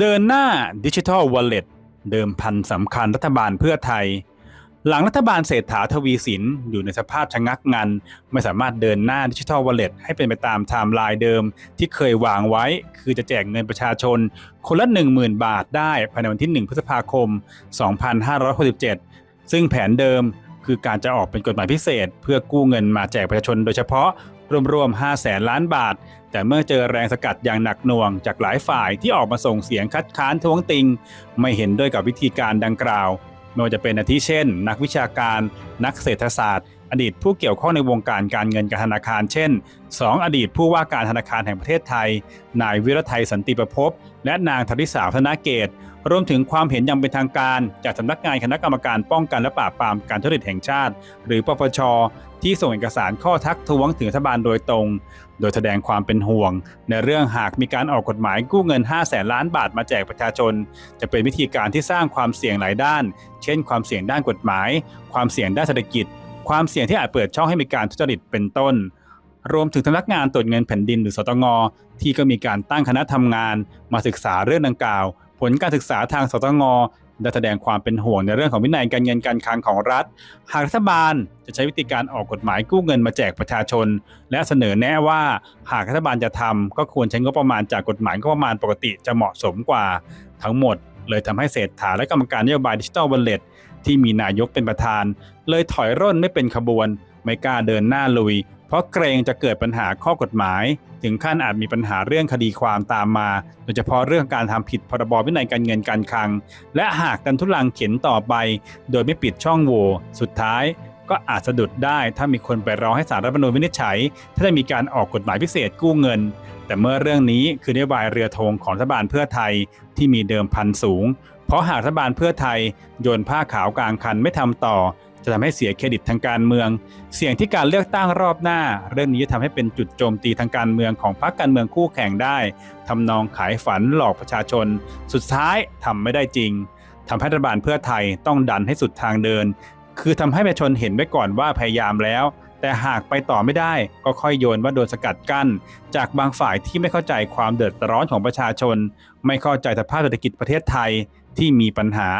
เดินหน้าดิจิทัลวอลเล็ตเดิมพันสำคัญรัฐบาลเพื่อไทย หลังรัฐบาลเศรษฐาทวีสินอยู่ในสภาพชะงักงัน ไม่สามารถเดินหน้าดิจิทัลวอลเล็ตให้เป็นไปตามไทม์ไลน์เดิมที่เคยวางไว้ คือจะแจกเงินประชาชน คนละ 10,000 บาทได้ภายในวันที่ 1 พฤษภาคม 2567 ซึ่งแผนเดิมคือการจะออกเป็นกฎหมายพิเศษ เพื่อกู้เงินมาแจกประชาชนโดยเฉพาะ รวมๆ5แสนล้านบาท แต่เมื่อเจอแรงสกัดอย่างหนักหน่วงจากหลายฝ่ายที่ออกมาส่งเสียงคัดค้านท้วงติง ไม่เห็นด้วยกับวิธีการดังกล่าวไม่ว่าจะเป็นอาทิเช่น นักวิชาการ นักเศรษฐศาสตร์ อดีตผู้เกี่ยวข้องในวงการการเงินการธนาคาร เช่น 2 อดีตผู้ว่าการธนาคารแห่งประเทศไทย นายวิรไทยสันติประพบ และนางธริสาธนาเกต รวมถึงความเห็นย่างเป็นทางการ จากสำนักงานคณะกรรมการป้องกันและปราบปรามการทุจริตแห่งชาติ หรือปปช ที่ส่งเอกสารข้อทักท้วงถึงรัฐบาลโดยตรง โดยแสดงความเป็นห่วง ในเรื่องหากมีการออกกฎหมายกู้เงิน5แสนล้านบาทมาแจกประชาชน จะเป็นวิธีการที่สร้างความเสี่ยงหลายด้าน เช่น ความเสี่ยงด้านกฎหมาย ความเสี่ยงด้านเศรษฐกิจ ความเสี่ยงที่อาจเปิดช่องให้มีการทุจริตเป็นต้น รวมถึงสำนักงานตรวจเงินแผ่นดินหรือสตงที่ก็มีการตั้งคณะทำงานมาศึกษาเรื่องดังกล่าว ผลการศึกษาทางสตงได้แสดงความเป็นห่วงในเรื่องของวินัยการเงินการคลังของรัฐ หากรัฐบาลจะใช้วิธีการออกกฎหมายกู้เงินมาแจกประชาชน และเสนอแนะว่าหากรัฐบาลจะทำก็ควรใช้งบประมาณจากกฎหมายงบประมาณปกติจะเหมาะสมกว่าทั้งหมด เลยทำให้เศรษฐาและกรรมการนโยบายดิจิทัลวอลเลต ที่มีนายกเป็นประธาน เลยถอยร่นไม่เป็นขบวน ไม่กล้าเดินหน้าลุย เพราะเกรงจะเกิดปัญหาข้อกฎหมาย ถึงขั้นอาจมีปัญหาเรื่องคดีความตามมา โดยเฉพาะเรื่องการทำผิดพรบวินัยการเงินการคลัง และหากดันทุลังเข็นต่อไป โดยไม่ปิดช่องโหว่สุดท้ายก็อาจสะดุดได้ถ้ามีคนไปร้องให้ศาลรัฐธรรมนูญวินิจฉัย ถ้าจะมีการออกกฎหมายพิเศษกู้เงิน แต่เมื่อเรื่องนี้คือนโยบายเรือธงของรัฐบาลเพื่อไทยที่มีเดิมพันสูง เพราะหากรัฐบาลเพื่อไทยโยนผ้าขาวกลางคันไม่ทำต่อ จะทำให้เสียเครดิตทางการเมือง เสี่ยงที่การเลือกตั้งรอบหน้า เรื่องนี้จะทำให้เป็นจุดโจมตีทางการเมืองของพรรคการเมืองคู่แข่งได้ทำนองขายฝันหลอกประชาชน สุดท้ายทำไม่ได้จริงทำให้รัฐบาลเพื่อไทยต้องดันให้สุดทางเดิน คือทำให้ประชาชนเห็นไว้ก่อนว่าพยายามแล้วแต่หากไปต่อไม่ได้ก็ค่อยโยนว่าโดนสกัดกั้น จากบางฝ่ายที่ไม่เข้าใจความเดือดร้อนของประชาชน ไม่เข้าใจสภาพเศรษฐกิจประเทศไทย ที่มีปัญหา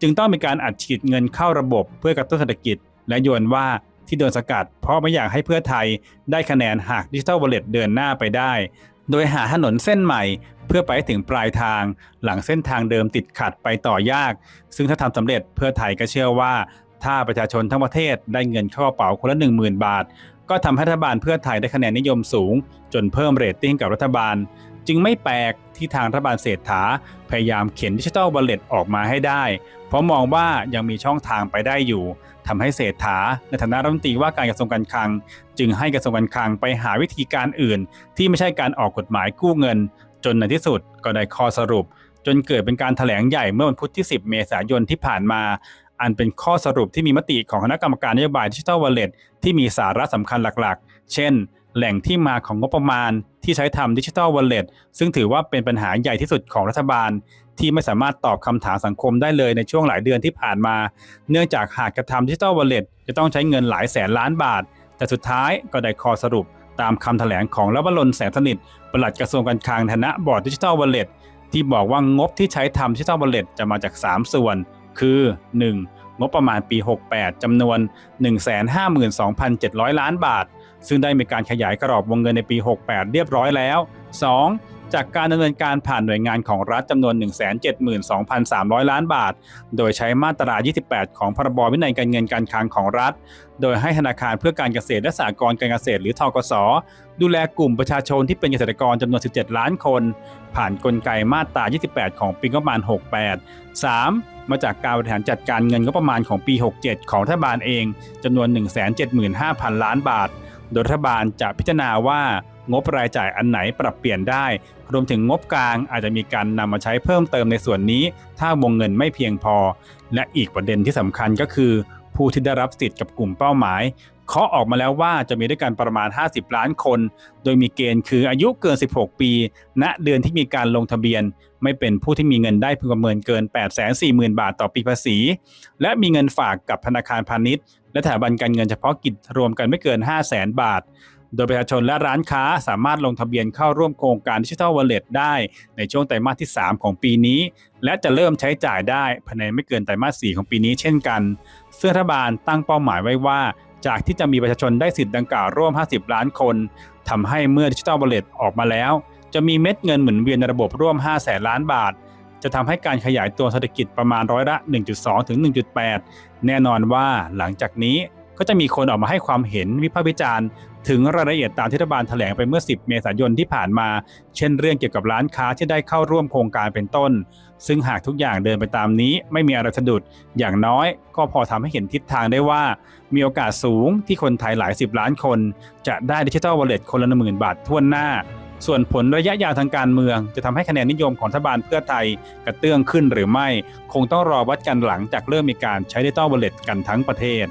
จึงต้องมีการอัดฉีดเงินเข้าระบบเพื่อกระตุ้นเศรษฐกิจ และโยนว่าที่โดนสกัด เพราะไม่อยากให้เพื่อไทยได้คะแนนหากดิจิทัลวอลเล็ตเดินหน้าไปได้ โดยหาถนนเส้นใหม่เพื่อไปถึงปลายทาง หลังเส้นทางเดิมติดขัดไปต่อยาก ซึ่งถ้าทำสำเร็จเพื่อไทยก็เชื่อว่า ถ้าประชาชนทั้งประเทศได้เงินเข้ากระเป๋าคนละ 10,000 บาท ก็ทำให้รัฐบาลเพื่อไทยได้คะแนนนิยมสูง จนเพิ่มเรตติ้งกับรัฐบาล จึงไม่แปลกที่ทางรัฐบาลเศรษฐาพยายามเข็นดิจิทัลวอลเลตออกมาให้ได้ เพราะมองว่ายังมีช่องทางไปได้อยู่ทำให้เศรษฐาในฐานะรัฐมนตรีว่าการกระทรวงการคลัง จึงให้กระทรวงการคลังไปหาวิธีการอื่น ที่ไม่ใช่การออกกฎหมายกู้เงิน จนในที่สุดก็ได้ข้อสรุป จนเกิดเป็นการแถลงใหญ่เมื่อวันพุธที่ 10 เมษายนที่ผ่านมาอันเป็นข้อสรุปที่มีมติของคณะกรรมการนโยบายดิจิทัลวอลเล็ตที่มีสาระสำคัญหลักๆ เช่น แหล่งที่มาของงบประมาณที่ใช้ทำดิจิทัลวอลเล็ตซึ่งถือว่าเป็นปัญหาใหญ่ที่สุดของรัฐบาล ที่ไม่สามารถตอบคำถามสังคมได้เลยในช่วงหลายเดือนที่ผ่านมา เนื่องจากหากกระทำดิจิทัลวอลเล็ตจะต้องใช้เงินหลายแสนล้านบาท แต่สุดท้ายก็ได้ข้อสรุปตามคำแถลงของรัฐบลนแสนสนิทปลัดกระทรวงการคลังฐานะบอร์ดดิจิทัลวอลเล็ตที่บอกว่างบที่ใช้ทำดิจิทัลวอลเล็ตจะมาจาก 3 ส่วน คือ 1. งบประมาณปี 68 จำนวน 152,700 ล้านบาท ซึ่งได้มีการขยายกรอบวงเงินในปี 68 เรียบร้อยแล้ว 2. จากการดำเนินการผ่านหน่วยงานของรัฐจำนวน 172,300 ล้านบาท โดยใช้มาตรา 28 ของพรบวินัยการเงินการคลังของรัฐ โดยให้ธนาคารเพื่อการเกษตรและสหกรณ์การเกษตรหรือทกส ดูแลกลุ่มประชาชนที่เป็นเกษตรกรจำนวน 17 ล้านคน ผ่านนกลไกมาตรา 28 ของปีงบประมาณ 68 3. มาจากการบริหารจัดการเงินงบประมาณของปี 67 ของรัฐบาลเองจำนวน 175,000 ล้านบาท โดยรัฐบาลจะพิจารณาว่างบรายจ่ายอันไหนปรับเปลี่ยนได้ รวมถึงงบกลางอาจจะมีการนำมาใช้เพิ่มเติมในส่วนนี้ ถ้าวงเงินไม่เพียงพอ และอีกประเด็นที่สำคัญก็คือ ผู้ที่ได้รับสิทธิ์กับกลุ่มเป้าหมายเคาะออกมาแล้วว่าจะมีด้วยกันประมาณ 50 ล้านคน โดยมีเกณฑ์คืออายุเกิน 16 ปี ณ เดือนที่มีการลงทะเบียน ไม่เป็นผู้ที่มีเงินได้พึงประเมินเกิน 840,000 บาทต่อปีภาษี และมีเงินฝากกับธนาคารพาณิชย์ และสถาบันการเงินเฉพาะกิจรวมกันไม่เกิน 500,000 บาท โดยประชาชนและร้านค้าสามารถลงทะเบียนเข้าร่วมโครงการดิจิทัลวอลเล็ตได้ในช่วงไตรมาสที่ 3 ของปีนี้ และจะเริ่มใช้จ่ายได้ภายในไม่เกินไตรมาส 4 ของปีนี้เช่นกันซึ่งรัฐบาลตั้งเป้าหมายไว้ว่าจากที่จะมีประชาชนได้สิทธิ์ดังกล่าวร่วม 50 ล้านคนทำให้เมื่อดิจิทัลวอลเล็ตออกมาแล้ว จะมีเม็ดเงินหมุนเวียนในระบบร่วม5แสนล้านบาท จะทำให้การขยายตัวเศรษฐกิจประมาณร้อยละ 1.2 ถึง 1.8 แน่นอนว่าหลังจากนี้ก็จะมีคนออกมาให้ความเห็นวิพากษ์วิจารณ์ ถึงรายละเอียดตามที่รัฐบาลแถลงไปเมื่อ 10 เมษายนที่ผ่านมา เช่นเรื่องเกี่ยวกับร้านค้าที่ได้เข้าร่วมโครงการเป็นต้น ซึ่งหากทุกอย่างเดินไปตามนี้ ไม่มีอะไรสะดุดอย่างน้อย ก็พอทำให้เห็นทิศทางได้ว่า มีโอกาสสูงที่คนไทยหลายสิบล้านคน จะได้ดิจิทัลวอลเล็ตคนละหมื่นบาททั่วหน้า ส่วนผลระยะยาวทางการเมือง จะทำให้คะแนนนิยมของรัฐบาลเพื่อไทยกระเตื้องขึ้นหรือไม่ คงต้องรอวัดกันหลังจากเริ่มมีการใช้ดิจิตอลวอลเล็ตกันทั้งประเทศ